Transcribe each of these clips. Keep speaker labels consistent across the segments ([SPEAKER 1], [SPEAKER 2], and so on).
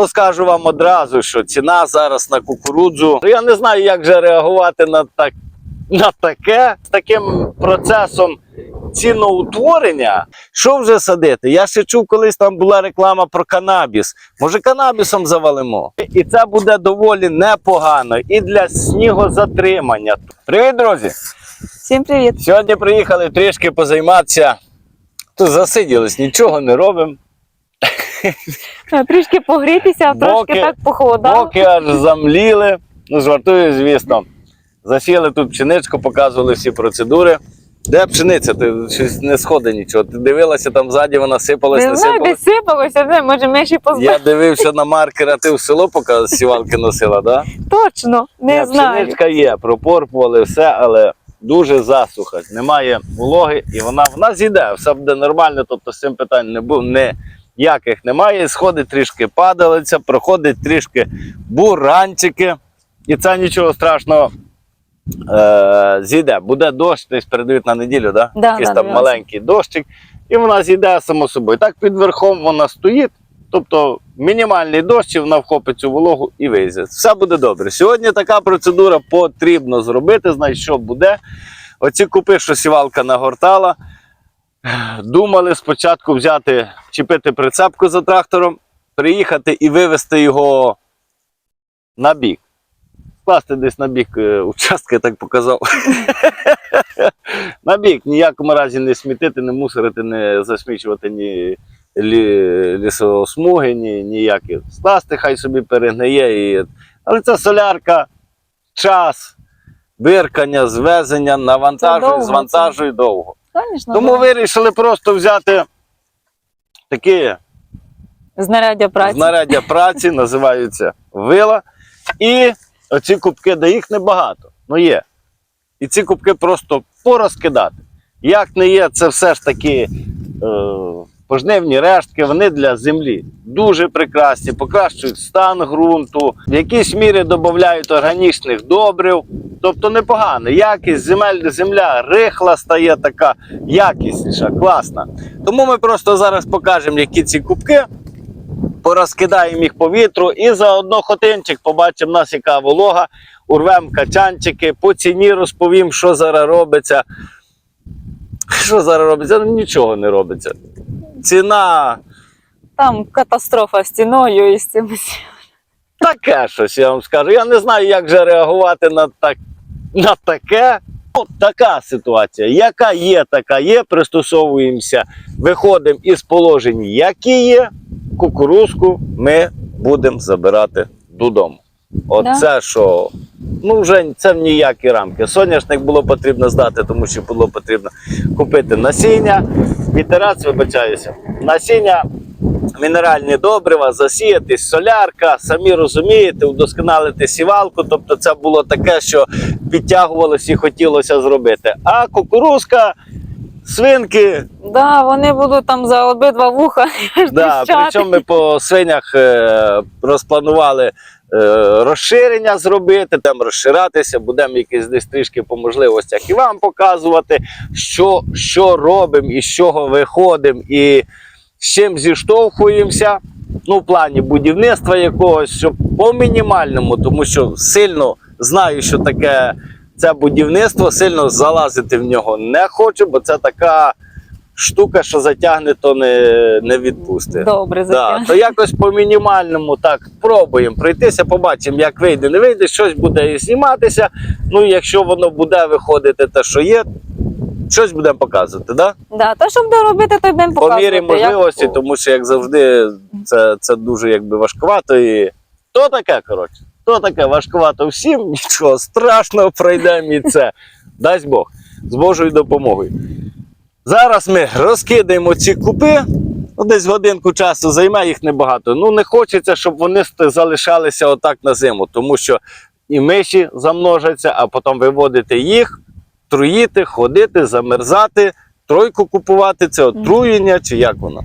[SPEAKER 1] Ну, скажу вам одразу, що ціна зараз на кукурудзу. Ну, я не знаю, як же реагувати на так, на таке з таким процесом ціноутворення. Що вже садити? Я ще чув, колись там була реклама про канабіс. Може, канабісом завалимо. І це буде доволі непогано і для снігозатримання. Привіт, друзі!
[SPEAKER 2] Всім привіт!
[SPEAKER 1] Сьогодні приїхали трішки позайматися. Тут засиділись, нічого не робимо.
[SPEAKER 2] Трішки погрітися, а трошки так похолодало. Поки
[SPEAKER 1] аж замліли. Ну, жартую, звісно. Засіли тут пшеничку, показували всі процедури. Де пшениця? Ти щось не сходить нічого. Ти дивилася там ззаді, вона сипалась,
[SPEAKER 2] не знаю, сипалась. Десь сипалося, не, може, ми ще позбавили.
[SPEAKER 1] Я дивився на маркера ти в село поки сівалки носила, так? Да?
[SPEAKER 2] Точно, не Я, знаю. Пшеничка
[SPEAKER 1] є, пропорпували все, але дуже засуха. Немає вологи і вона в нас йде, все буде нормально, тобто з цим питанням не був. Не ніяких немає. Сходить трішки падалиця, проходить трішки буранчики. І це нічого страшного е, зійде. Буде дощ, десь передають на неділю, да? Да, якийсь да, там маленький дощик. І вона зійде само собою. Так під верхом вона стоїть. Тобто мінімальний дощ, і вона вхопить цю вологу і вийде. Все буде добре. Сьогодні така процедура потрібно зробити. Значить, що буде. Оці купи, що сівалка нагортала. Думали спочатку взяти, чіпити прицепку за трактором, приїхати і вивезти його на бік. Скласти десь на бік е, участки, я так показав. на бік, ніякому разі не смітити, не мусорити, не засмічувати ні лісосмуги, ні, ніякі. Скласти, хай собі перегниє. Але це солярка, час, виркання, звезення, навантажує, звантажує довго. Конечно, Тому да. вирішили просто взяти такі
[SPEAKER 2] знаряддя праці.
[SPEAKER 1] знаряддя праці, називаються вила. І оці кубки, де їх небагато, ну є. І ці кубки просто порозкидати. Як не є, це все ж таки е, пожнивні рештки, вони для землі дуже прекрасні, покращують стан ґрунту, в якійсь мірі додають органічних добрив. Тобто непогано. Якість земель, земля рихла стає така якісніша, класна. Тому ми просто зараз покажемо, які ці кубки. Порозкидаємо їх по вітру і заодно хотинчик побачимо нас, яка волога, урвемо качанчики, по ціні розповім, що зараз робиться. Що зараз робиться? Ну, Нічого не робиться. Ціна.
[SPEAKER 2] Там катастрофа з ціною і з цим.
[SPEAKER 1] Таке щось, я вам скажу. Я не знаю, як же реагувати на так, на таке. От ну, така ситуація. Яка є, така є. Пристосовуємося, виходимо із положень, які є. Кукурузку ми будемо забирати додому. Оце да. що, ну вже це в ніякі рамки. Соняшник було потрібно здати, тому що було потрібно купити насіння. Вітерець, вибачаюся, насіння мінеральні добрива, засіяти, солярка, самі розумієте, удосконалити сівалку. Тобто, це було таке, що підтягувалося і хотілося зробити. А кукурузка. Свинки.
[SPEAKER 2] Да, Вони будуть там за обидва вуха.
[SPEAKER 1] Да, Причому ми по свинях е, розпланували е, розширення зробити, там розширатися, будемо якісь десь трішки по можливостях і вам показувати, що що робимо і з чого виходимо. І з чим зіштовхуємося. Ну, в плані будівництва якогось, щоб по мінімальному, тому що сильно знаю, що таке це будівництво, сильно залазити в нього не хочу, бо це така штука, що затягне, то не не відпусти.
[SPEAKER 2] Добре, да,
[SPEAKER 1] То якось по мінімальному так пробуємо пройтися, побачимо, як вийде, не вийде, щось буде і зніматися. Ну, якщо воно буде виходити, те, що є, щось будемо показувати, да?
[SPEAKER 2] Да, то що будемо робити, то й будемо По
[SPEAKER 1] мірі можливості, як... тому що як завжди, це це дуже якби важкувато. І то таке, коротше, то таке важкувато всім, нічого страшного пройдемо і це. Дасть Бог з Божою допомогою. Зараз ми розкидаємо ці купи. Ну, Десь годинку часу займе їх небагато. Ну не хочеться, щоб вони залишалися отак на зиму, тому що і миші замножаться, а потім виводити їх труїти, ходити, замерзати, тройку купувати, це отруєння чи як воно?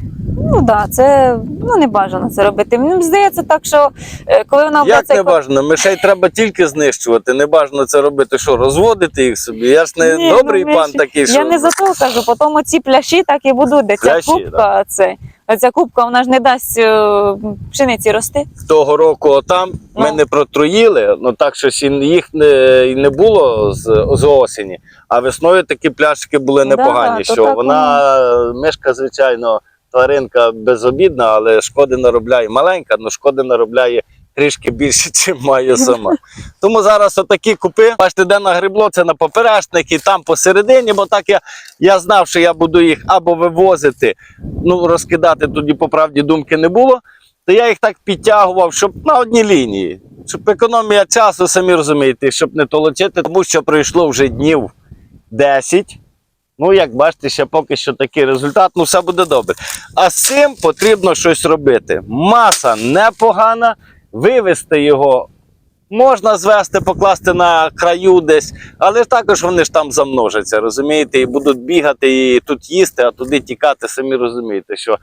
[SPEAKER 2] Ну да, це ну не бажано це робити. Мені здається, так що е, коли вона Як
[SPEAKER 1] не бажано? Мишей треба тільки знищувати. Не бажано це робити, що розводити їх собі. Я ж не Ні, ну, добрий ну, пан ще- такий, що
[SPEAKER 2] Я не за то кажу, потім оці пляші так і будуть, де ця Пляші, кубка. Це ця кубка вона ж не дасть е, пшениці рости.
[SPEAKER 1] Того року там Ну. ми не протруїли, ну так щось і їх не, і не було з, з осені, а весною такі пляшки були непогані. то що так вона мишка, звичайно, тваринка безобідна, але шкоди наробляє маленька, але шкоди наробляє трішки більше, чим має сама. Тому зараз отакі купи, бачите, де на нагребло, це на поперечники, там посередині, бо так я я знав, що я буду їх або вивозити, ну розкидати тоді, по правді, думки не було. То я їх так підтягував, щоб на одній лінії, щоб економія часу, самі розумієте, щоб не толочити, тому що пройшло вже днів 10. Ну, як бачите, ще поки що такий результат, ну все буде добре. А з цим потрібно щось робити. Маса непогана, вивезти його. Можна звести, покласти на краю десь, але також вони ж там замножаться, розумієте, і будуть бігати і тут їсти, а туди тікати, самі розумієте, що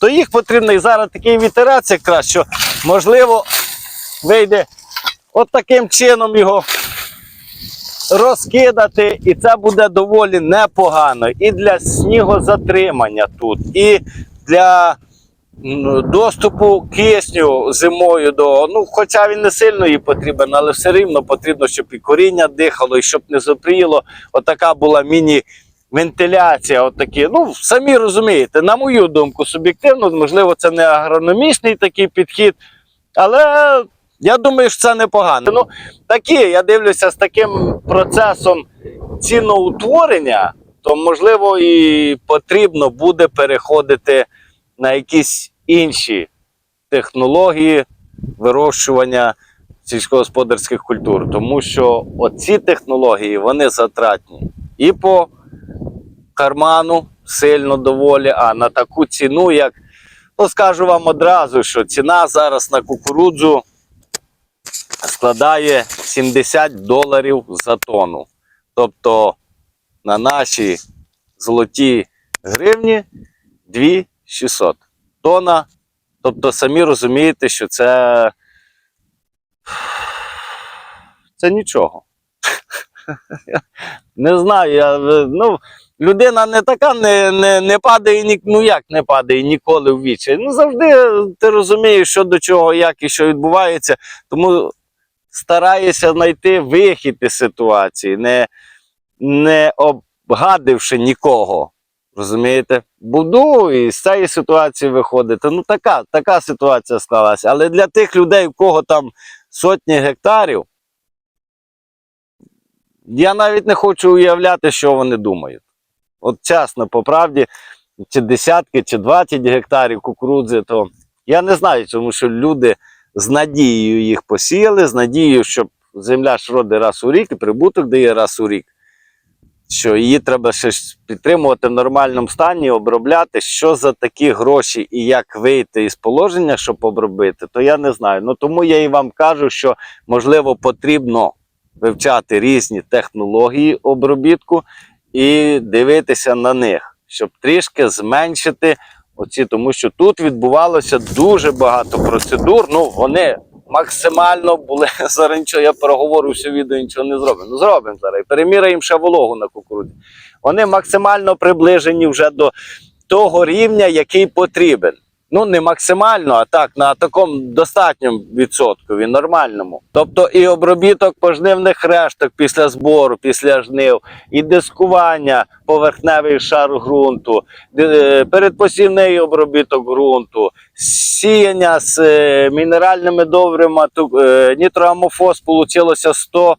[SPEAKER 1] то їх потрібно і зараз такий вітерець, якраз що можливо вийде от таким чином його розкидати, і це буде доволі непогано і для снігозатримання тут, і для доступу кисню зимою до. Ну, хоча він не сильно її потрібен, але все рівно потрібно, щоб і коріння дихало, і щоб не запріло. Отака була міні. Вентиляція, отакі, ну самі розумієте, на мою думку, суб'єктивно, можливо, це не агрономічний такий підхід, але я думаю, що це непогано. Ну, такі, я дивлюся з таким процесом ціноутворення, то можливо і потрібно буде переходити на якісь інші технології вирощування сільськогосподарських культур, тому що оці технології вони затратні і по карману сильно доволі, а на таку ціну, як ну скажу вам одразу, що ціна зараз на кукурудзу складає 70 доларів за тонну. Тобто на наші золоті гривні 2 600 тонна. Тобто, самі розумієте, що це це нічого. Не знаю, я, ну, людина не така, не не, не падає ні, ну як не падає ніколи в вічі. Ну, завжди ти розумієш, що до чого, як і що відбувається. Тому стараєшся знайти вихід із ситуації, не, не обгадивши нікого. Розумієте? Буду і з цієї ситуації виходити. Ну, така така ситуація склалася. Але для тих людей, у кого там сотні гектарів, я навіть не хочу уявляти, що вони думають. От чесно, по правді, чи десятки, чи двадцять гектарів кукурудзи, то я не знаю, тому що люди з надією їх посіяли, з надією, що земля ж роди раз у рік і прибуток дає раз у рік що її треба ще підтримувати в нормальному стані, обробляти. Що за такі гроші і як вийти із положення, щоб обробити, то я не знаю. Ну тому я і вам кажу, що можливо потрібно вивчати різні технології обробітку і дивитися на них, щоб трішки зменшити оці, тому що тут відбувалося дуже багато процедур. Ну вони максимально були зараз нічого, я переговорю, все відео нічого не зробимо. Ну зробимо зараз. Переміряємо ще вологу на кукурудзі. Вони максимально приближені вже до того рівня, який потрібен. Ну, не максимально, а так, на такому достатньому відсоткові, нормальному. Тобто і обробіток пожнивних решток після збору, після жнив, і дискування поверхневий шар ґрунту, е, передпосівний обробіток ґрунту, сіяння з е, мінеральними добрими, е, нітроамофос получилося 100.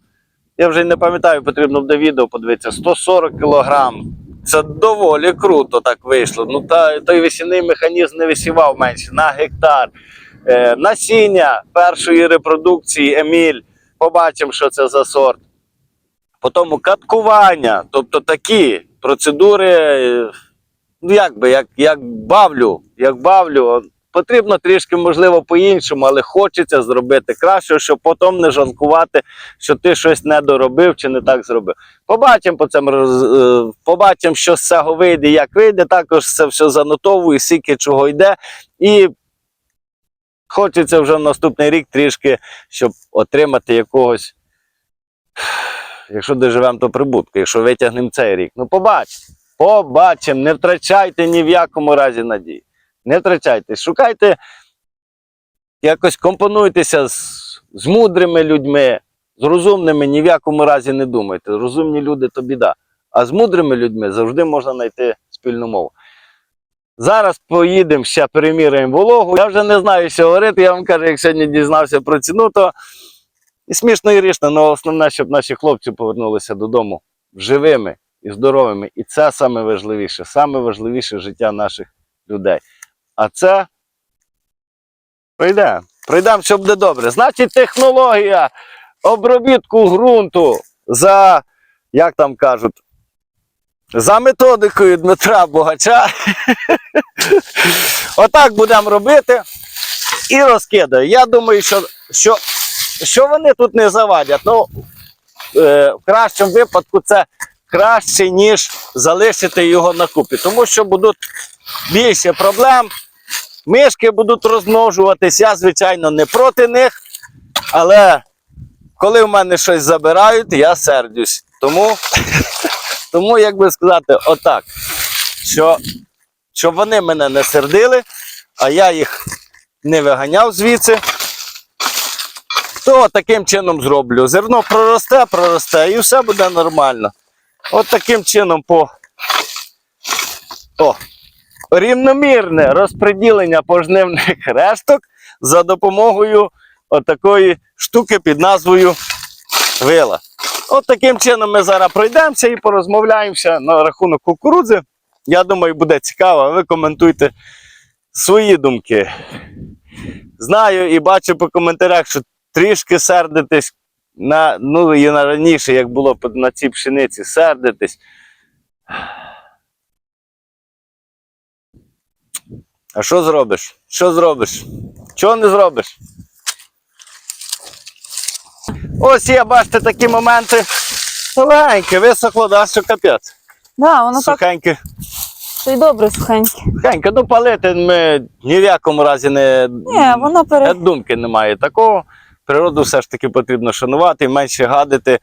[SPEAKER 1] Я вже не пам'ятаю, потрібно буде відео подивитися, 140 кілограм. Це доволі круто так вийшло. Ну та Той весінний механізм не висівав менше на гектар. Е, Насіння першої репродукції Еміль. Побачимо, що це за сорт. Потім каткування, тобто такі процедури, е, ну як би, як, як бавлю, як бавлю. Потрібно трішки, можливо, по-іншому, але хочеться зробити краще, щоб потім не жалкувати, що ти щось не доробив чи не так зробив. Побачимо, по цьому, е, побачимо, що з цього вийде, як вийде. Також це все занотовую, скільки чого йде. І хочеться вже в наступний рік трішки, щоб отримати якогось, якщо доживемо, то прибутку, якщо витягнемо цей рік. Ну, побачимо, побачимо, не втрачайте ні в якому разі надії. Не втрачайтесь, шукайте, якось компонуйтеся з з мудрими людьми, з розумними ні в якому разі не думайте. Розумні люди то біда. А з мудрими людьми завжди можна знайти спільну мову. Зараз поїдемо ще переміряємо вологу. Я вже не знаю, що говорити. Я вам кажу, як сьогодні дізнався про ціну, то і смішно і рішно, але ну, основне, щоб наші хлопці повернулися додому живими і здоровими. І це найважливіше, найважливіше життя наших людей. А це прийде. Прийдемо, що буде добре. Значить, технологія обробітку ґрунту за, як там кажуть, за методикою Дмитра Богача. Отак будемо робити і розкидаю. Я думаю, що що, що вони тут не завадять. Ну, е, В кращому випадку це краще, ніж залишити його на купі, тому що будуть більше проблем. Мишки будуть розмножуватись, я, звичайно, не проти них. Але коли в мене щось забирають, я сердюсь. Тому, тому як би сказати, отак. Що, Щоб вони мене не сердили, а я їх не виганяв звідси, то таким чином зроблю. Зерно проросте, проросте і все буде нормально. От таким чином по. О, рівномірне розподілення пожнивних решток за допомогою отакої штуки під назвою вила. От таким чином ми зараз пройдемося і порозмовляємося на рахунок кукурудзи. Я думаю, буде цікаво. Ви коментуйте свої думки. Знаю і бачу по коментарях, що трішки сердитесь на ну і на раніше, як було на цій пшениці, сердитесь. А що зробиш? Що зробиш? Чого не зробиш? Ось є, бачите, такі моменти. Легеньке, висохло, да, що капець. Да, воно Сухеньке.
[SPEAKER 2] Це й добре сухеньке.
[SPEAKER 1] Сухеньке, ну палити ми ні в якому разі не
[SPEAKER 2] Ні, воно пере...
[SPEAKER 1] думки немає такого. Природу все ж таки потрібно шанувати, менше гадити,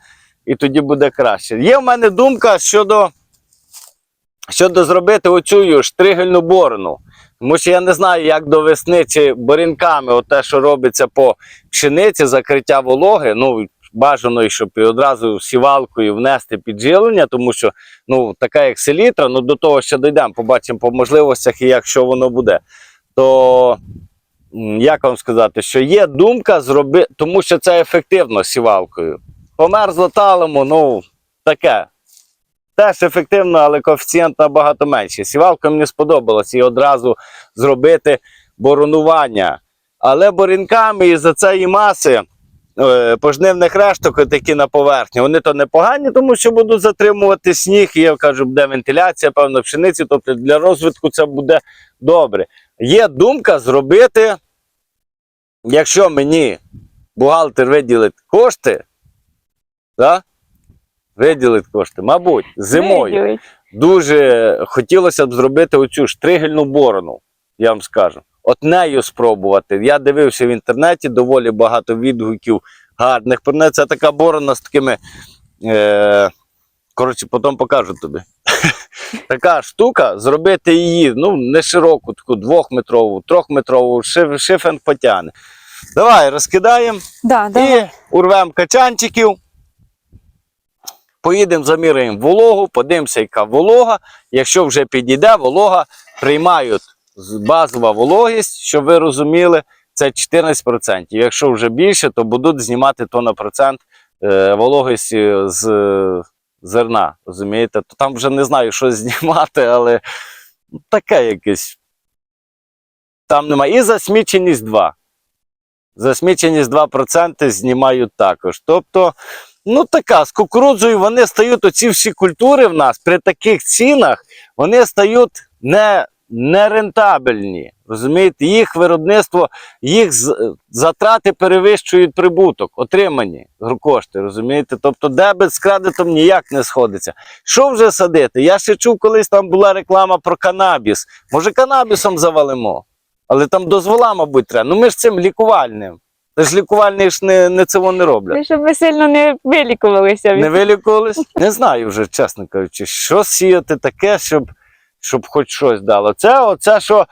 [SPEAKER 1] і тоді буде краще. Є в мене думка щодо щодо зробити оцю штригельну борону. Тому що я не знаю, як до весни ці борінками, от те, що робиться по пшениці, закриття вологи. ну, Бажано, щоб і одразу сівалкою внести підживлення, тому що ну, така як селітра, ну до того ще дійдемо, побачимо по можливостях і якщо воно буде. То як вам сказати, що є думка зробити, тому що це ефективно сівалкою. Померзло талому, ну таке. Теж ефективно, але коефіцієнт набагато менше. Сівалка мені сподобалась і одразу зробити боронування. Але борінками із за цієї маси е, пожнивних решток, які на поверхні, вони то непогані, тому що будуть затримувати сніг. І, я кажу, буде вентиляція, певно, пшениці. Тобто для розвитку це буде добре. Є думка зробити, якщо мені бухгалтер виділить кошти. Да? Виділить кошти, мабуть, зимою Виділить. дуже хотілося б зробити оцю штригельну борону, я вам скажу. От нею спробувати. Я дивився в інтернеті доволі багато відгуків гарних. Принаймні, це така борона з такими. Е, Коротше, потім покажу тобі. така штука, зробити її, ну, не широку, таку двохметрову, трьохметрову, шифен потягне. Давай розкидаємо да, і давай. урвемо качанчиків. Поїдемо, заміряємо вологу, подивимося, яка волога. Якщо вже підійде, волога приймають базова вологість, щоб ви розуміли, це 14%. Якщо вже більше, то будуть знімати то на процент е, вологість з зерна. розумієте? То Там вже не знаю, що знімати, але таке якесь. Там немає. І засміченість 2. Засміченість 2% знімають також. Тобто. Ну така, з кукурудзою вони стають, оці всі культури в нас при таких цінах, вони стають не, рентабельні. Розумієте, їх виробництво, їх затрати перевищують прибуток, отримані кошти. розумієте? Тобто, дебет з кредитом ніяк не сходиться. Що вже садити? Я ще чув, колись там була реклама про канабіс. Може, канабісом завалимо, але там дозвола, мабуть, треба. Ну ми ж цим лікувальним ж лікувальні ж не, не цього не роблять.
[SPEAKER 2] Щоб ви сильно не вилікувалися. від Не
[SPEAKER 1] вилікувались? Не знаю вже, чесно кажучи, що сіяти таке, щоб щоб хоч щось дало. Це оце, що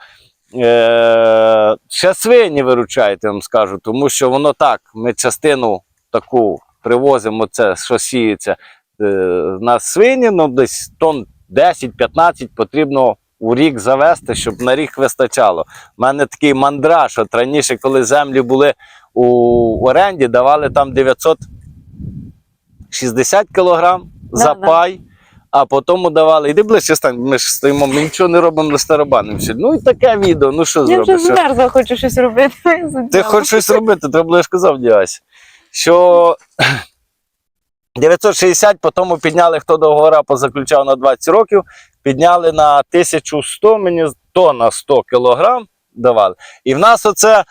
[SPEAKER 1] е, ще свині виручають, я вам скажу, тому що воно так, ми частину таку привозимо, це, що сіється. Е, на свині, ну десь тонн 10-15 потрібно у рік завести, щоб на рік вистачало. У мене такий мандраж. От раніше, коли землі були у оренді, давали там 960 кг за да, пай. А потім давали, іди ближче стань, ми ж стоїмо, ми нічого не робимо на старобаном. Ну і таке відео, ну що зробиш? Я вже
[SPEAKER 2] змерзла, хочу щось робити.
[SPEAKER 1] Ти хочеш щось робити, треба я ж казав, Діась. Що 960, потім підняли, хто договора позаключав на 20 років, підняли на 1100, мені то на 100 кілограм давали. І в нас оце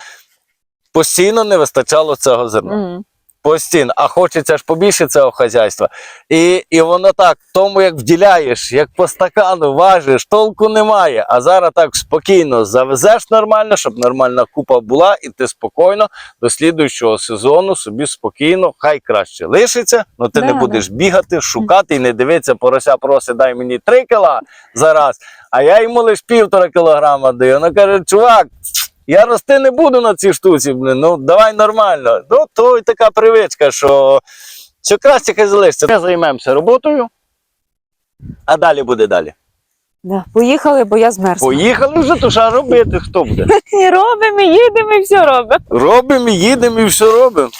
[SPEAKER 1] постійно не вистачало цього зерна. Mm -hmm постійно, а хочеться ж побільше цього хазяйства. І і воно так, тому як вділяєш, як по стакану важиш, толку немає. А зараз так спокійно завезеш нормально, щоб нормальна купа була, і ти спокійно до слідуючого сезону собі спокійно, хай краще лишиться, але ну ти да, не будеш бігати, шукати і не дивитися, порося просить, дай мені три кіла зараз, а я йому лише півтора кілограма даю. Вона ну, каже, чувак. Я рости не буду на цій штуці, блин, ну давай нормально. Ну, то і така привичка, що що краще хай залишиться. Ми займемося роботою, а далі буде далі.
[SPEAKER 2] Да. Поїхали, бо я змерзла.
[SPEAKER 1] Поїхали вже, то що робити, хто буде.
[SPEAKER 2] робимо, і їдемо, і все робимо.
[SPEAKER 1] Робимо, і їдемо, і все робимо.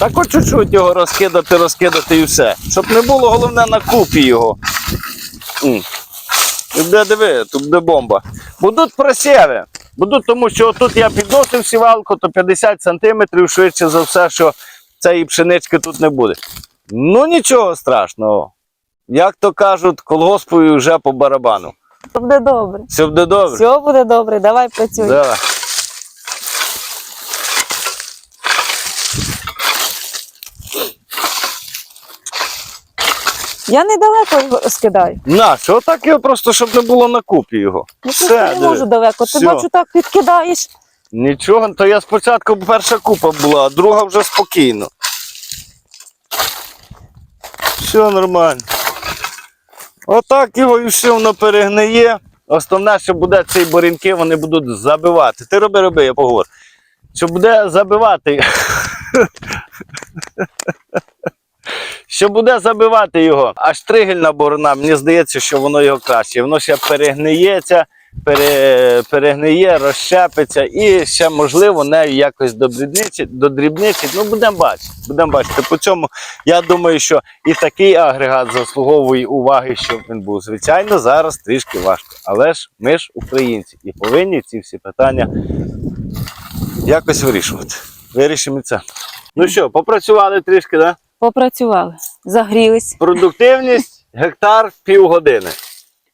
[SPEAKER 1] Так от чуть-чуть його розкидати, розкидати і все. Щоб не було головне на купі його. Тут де диви, тут де бомба. Будуть просіви. Будуть, тому що тут я підносив сівалку, то 50 сантиметрів швидше за все, що цієї пшенички тут не буде. Ну нічого страшного. Як то кажуть, колгоспою вже по барабану.
[SPEAKER 2] Все буде добре.
[SPEAKER 1] Все буде добре.
[SPEAKER 2] Все буде добре, давай працюй. Давай. Я недалеко скидаю.
[SPEAKER 1] На, що отак його просто, щоб не було на купі його.
[SPEAKER 2] Ну, просто Все, не можу далеко. Ти бачу, так підкидаєш.
[SPEAKER 1] Нічого, то я спочатку перша купа була, а друга вже спокійно. Все нормально. Отак його і все воно перегниє. Основне, що буде ці бурінки, вони будуть забивати. Ти роби, роби, я поговорю. Що буде забивати. Що буде забивати його, а штригельна борона, мені здається, що воно його краще. Воно ще перегниється, пере, перегниє, розщепиться і ще, можливо, нею якось додрібничить. Ну, будемо бачити. Будемо бачити. По цьому я думаю, що і такий агрегат заслуговує уваги, щоб він був. Звичайно, зараз трішки важко. Але ж ми ж українці і повинні ці всі питання якось вирішувати. Вирішимо це. Ну що, попрацювали трішки, так? Да?
[SPEAKER 2] Попрацювали, загрілись.
[SPEAKER 1] Продуктивність гектар півгодини.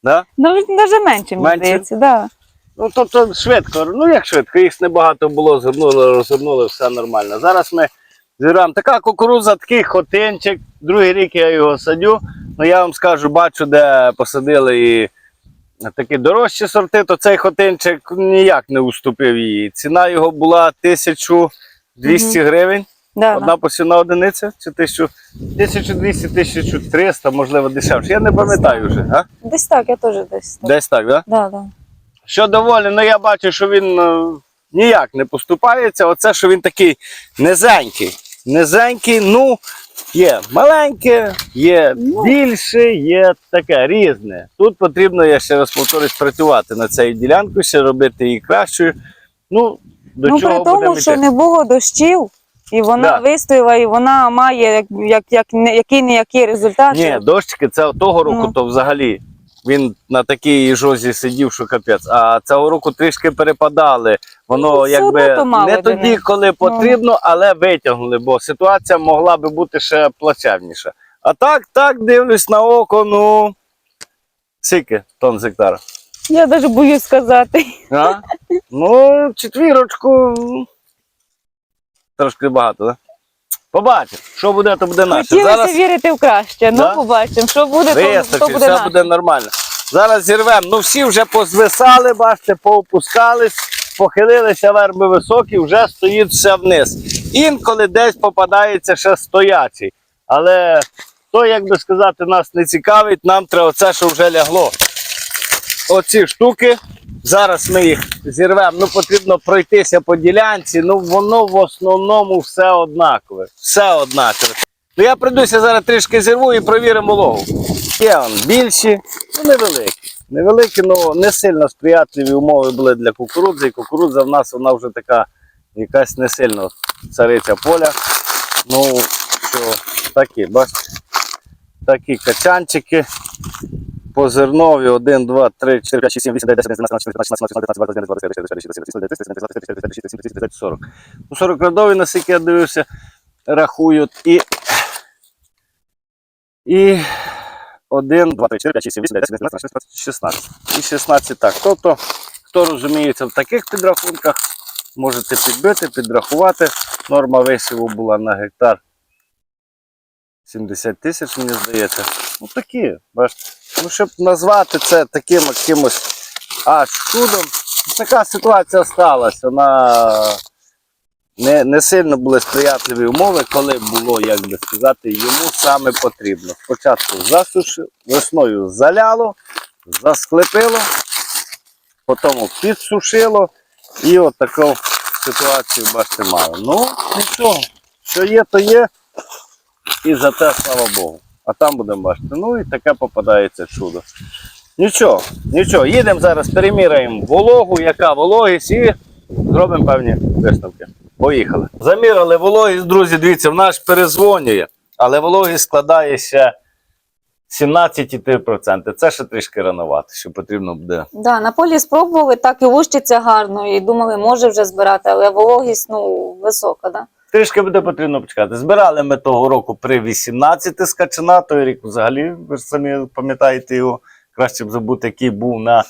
[SPEAKER 1] Да?
[SPEAKER 2] Ну, Навіть ну, менше, мені здається, да.
[SPEAKER 1] Ну, тобто швидко, ну як швидко, їх небагато було, згорнули, розгорнули, все нормально. Зараз ми збираємо така кукурудза, такий хотинчик. Другий рік я його садю. Ну я вам скажу, бачу, де посадили і такі дорожчі сорти, то цей хотинчик ніяк не уступив її. Ціна його була 1200 mm -hmm. гривень. Да, Одна посівна одиниця чи 1200-1300, можливо, дешевше. Я не пам'ятаю вже. а?
[SPEAKER 2] Десь так, я теж десь так. Десь так, так? Да? Да, да.
[SPEAKER 1] Що доволі, ну я бачу, що він е, ніяк не поступається. Оце, що він такий низенький. Низенький, ну, є маленьке, є ну. більше, є таке різне. Тут потрібно, я ще раз повторюсь, працювати на цій ділянку, ще робити її кращою. Ну, до ну, чого При тому,
[SPEAKER 2] що не було дощів. І вона да. вистояла, і вона має як, як, як, який ніякий результат.
[SPEAKER 1] Ні, дощки, це того року, ну. то взагалі він на такій жозі сидів, що капець. А цього року трішки перепадали. Воно ну, якби не тоді, коли ну. потрібно, ну. але витягнули, бо ситуація могла би бути ще плачевніша. А так, так, дивлюсь на око, ну скільки тон з гектара?
[SPEAKER 2] Я навіть боюсь сказати.
[SPEAKER 1] А? Ну, четвірочку трошки багато, так? Да? Побачимо, що буде, то буде наше.
[SPEAKER 2] Хотілося Зараз... вірити в краще, ну, да? ну побачимо, що буде, Виставки, то буде все наше. буде
[SPEAKER 1] нормально. Зараз зірвемо. Ну всі вже позвисали, бачите, поопускались, похилилися верби високі, вже стоїть все вниз. Інколи десь попадається ще стоячий. Але то, як би сказати, нас не цікавить, нам треба це, що вже лягло. Оці штуки Зараз ми їх зірвемо. Ну, потрібно пройтися по ділянці. Ну, воно в основному все однакове. Все однакове. Ну, я прийдуся, зараз трішки зірву і провіримо лову. Є он більші, ну невеликі. Невеликі, але ну, не сильно сприятливі умови були для кукурудзи. І кукурудза в нас вона вже така якась не сильно цариця поля. Ну, що, такі, бачите, такі качанчики по зернові 1, 2, 3, 4, 5, 6, 7, 8, 9, 10, 11, 12, 13, 14, 15, 16, 17, 18, 40. Ну, 40 радові, наскільки я дивився, рахують і... І 1, 2, 3, 4, 5, 6, 7, 8, 9, 10, 11, 12, 16. І 16 так. Тобто, хто розуміється в таких підрахунках, можете підбити, підрахувати. Норма висіву була на гектар 70 тисяч, мені здається. Ну такі. Ну, щоб назвати це таким якимось аж чудом. Така ситуація сталася. Вона не не сильно були сприятливі умови, коли було, як би сказати, йому саме потрібно. Спочатку засушив, весною заляло, засклепило, потім підсушило і от таку ситуацію бачите мало. Ну, нічого, що є, то є. І за те, слава Богу а там будемо бачити. Ну і таке попадається чудо. Нічого, нічого, їдемо зараз, переміряємо вологу, яка вологість, і зробимо певні висновки. Поїхали. Замірили вологість, друзі, дивіться, в нас перезвонює, але вологість складає ще 17,3%. Це ще трішки рановато, що потрібно буде. Да, на полі спробували, так і лущиться гарно, і думали, може вже збирати, але вологість ну, висока. Да? Трішки буде потрібно почекати. Збирали ми того року при 18 скачана, той рік взагалі, ви ж самі пам'ятаєте його, краще б забути, який був на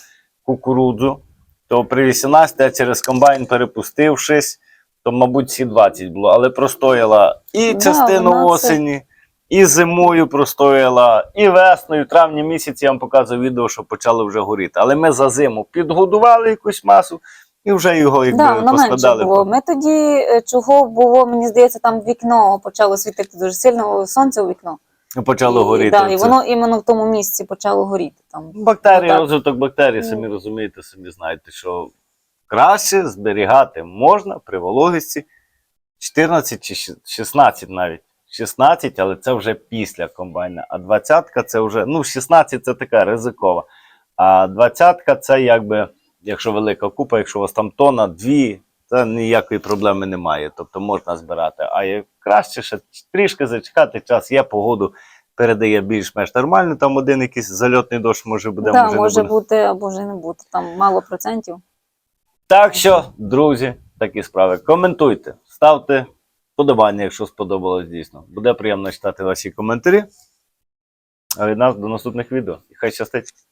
[SPEAKER 1] кукурудзу. То при 18 я через комбайн перепустившись, то, мабуть, всі 20 було, але простояла і частину да, осені, і зимою простояла, і весною, в травні місяці я вам показував відео, що почали вже горіти. Але ми за зиму підгодували якусь масу і вже його якби да, поскладали. Було. Ми тоді е, чого було, мені здається, там вікно почало світити дуже сильно сонце у вікно. Почало і, горіти. Да, і воно іменно в тому місці почало горіти. Там Бактерії, ну, розвиток бактерій, самі ну. розумієте, самі знаєте, що краще зберігати можна при вологості 14 чи 16 навіть. 16, але це вже після комбайна. А 20 це вже, ну, 16 це така ризикова. А 20 це якби якщо велика купа, якщо у вас там тона, дві, це ніякої проблеми немає. Тобто можна збирати. А як краще ще трішки зачекати, час є, погоду передає більш-менш нормально. Там один якийсь зальотний дощ може буде. Да, може, може бути або вже не бути. Там мало процентів. Так що, друзі, такі справи. Коментуйте, ставте вподобання, якщо сподобалось дійсно. Буде приємно читати ваші коментарі. А від нас до наступних відео. І хай щастить!